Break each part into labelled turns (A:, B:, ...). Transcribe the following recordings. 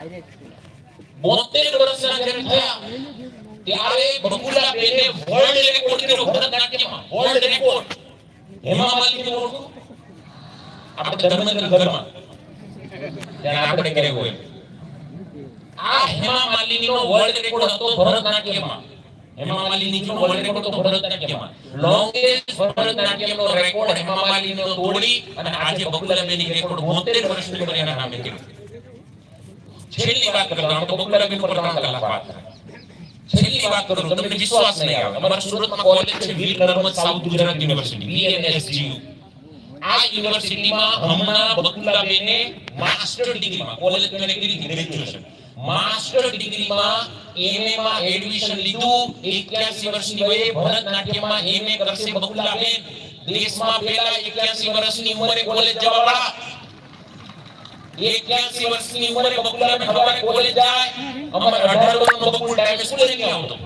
A: બોતેર વર્ષના જ્યારે થયા, ત્યારે બકુલા બેને વર્લ્ડ રેકોર્ડ કર્યો ભરતનાટ્યમમાં વર્લ્ડ રેકોર્ડ હેમા માલિની ઓળખો આપણે ધર્મેન્દ્ર ઘરમાં, ત્યારે આપણે કર્યો હોય. આ હેમા માલિનીનો વર્લ્ડ રેકોર્ડ હતો ભરતનાટ્યમમાં હેમા માલિનીનો વર્લ્ડ રેકોર્ડ હતો ભરતનાટ્યમમાં લોંગેસ્ટ ભરતનાટ્યમનો રેકોર્ડ હેમા માલિનીનો તોડી અને આજે બકુલા બેની રેકોર્ડ 72 વર્ષની ઉંમરે એના નામે કર્યો. છેલ્લી વાત કરું આમ તો બકુલા બી પર ત્રણ કલાક વાત. છેલ્લી વાત કરું તમને વિશ્વાસ નહીં આવે. અમારા સુરતમાં કોલેજ છે, Veer Narmad south Gujarat university BNSGU આ યુનિવર્સિટીમાં હમણાં બકુલાબેને માસ્ટર ડિગ્રીમાં કોલેજ મેં કરી ગ્રેજ્યુએશન માસ્ટર ડિગ્રીમાં એમએ માં એડમિશન લીધું 81 વર્ષની વયે ભરતનાટ્યમમાં એમએ કરશે બકુલાબેન દેશમાં પહેલા 81 વર્ષની ઉંમરે કોલેજ જવાવાળા 81 વર્ષની ઉંમરે બકુલાબેન ભગવાન કોલેજ જાય. અમારે 18 વર્ષનો બકુલ ટાઈમે સ્કૂલે નહીં આવતો.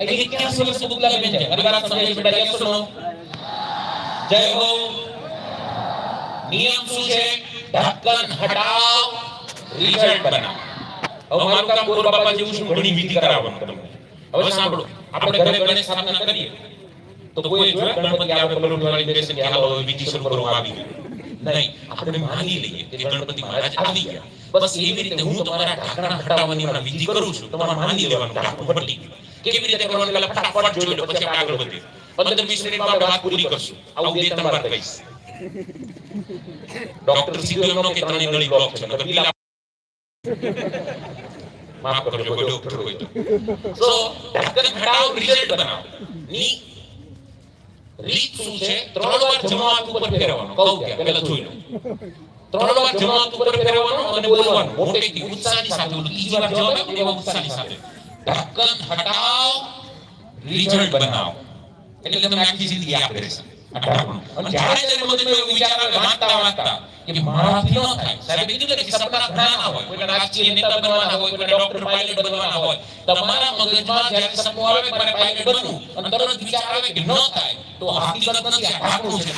A: 81 વર્ષનો બકુલાબેન જાય. મારી મારા સમજાય બેટા યસ નો જય હો. નિયમ શું છે? ઢાંકણ હટાવ રિઝલ્ટ બનાવ. હવે મારું કામ ગુરુ બાપા જેવું શું ઘણી વિધિ કરાવવાનું તમને? હવે સાંભળો. આપણે ઘરે ગણેશ સ્થાપના કરીએ. તો કોઈ જોયે ગણપતિ આવે બલૂન વાળી બેસે કે હાલો વિધિ શરૂ કરવામાં આવી ગઈ. નહીં, આપણે માની લઈએ કે ગણપતિ મહારાજ આવી ગયા. બસ એવી રીતે હું તમારા ઢાંકણા હટાવવાની હમણાં વિધિ કરું છું. તમારે માની લેવાનું ઢાંકણું કેવી રીતે કરવાનું? પહેલા ફટાફટ જોઈ લો, પછી આગળ વધીએ. પંદર વીસ મિનિટમાં આપણે વાત પૂરી કરશું. આવું બે ત્રણ વાર કહીશ. ડોક્ટર સીધો એમનો કે ત્રણેય નળી બ્લોક છે માફ કરજો, કોઈ ડોક્ટર હોય તો. સો ઢાંકણ હટાવો રિઝલ્ટ બનાવો. ની રીત શું છે? ત્રણ વાર જમાત ઉપર ફેરવવાનો. કહું કે પહેલા જોઈ લો. ત્રણ વાર જમાત ઉપર ફેરવવાનો અને બોલવાનું. મોટેથી ઉત્સાહની સાથે બોલો. બીજી વાર જવાબ આપો એવા ઉત્સાહની સાથે. ઢક્કન હટાવ રિઝલ્ટ બનાવો. એટલે તમને આખી જિંદગી યાદ રહેશે. જ્યારે જ્યારે મગજમાં વિચાર વાંચતા વાંચતા. કે મારાથી ન થાય. સાહેબ કીધું કે સપના ઘણા હોય. કોઈને રાજકીય નેતા બનવાના હોય, કોઈને ડોક્ટર પાયલટ બનવાના હોય. તમારા મગજમાં જ્યારે સપનું આવે મારે પાયલટ બનવું અને તરત વિચાર આવે કે ન થાય, તો હકીકત નથી, આ ઢાંકણું છે.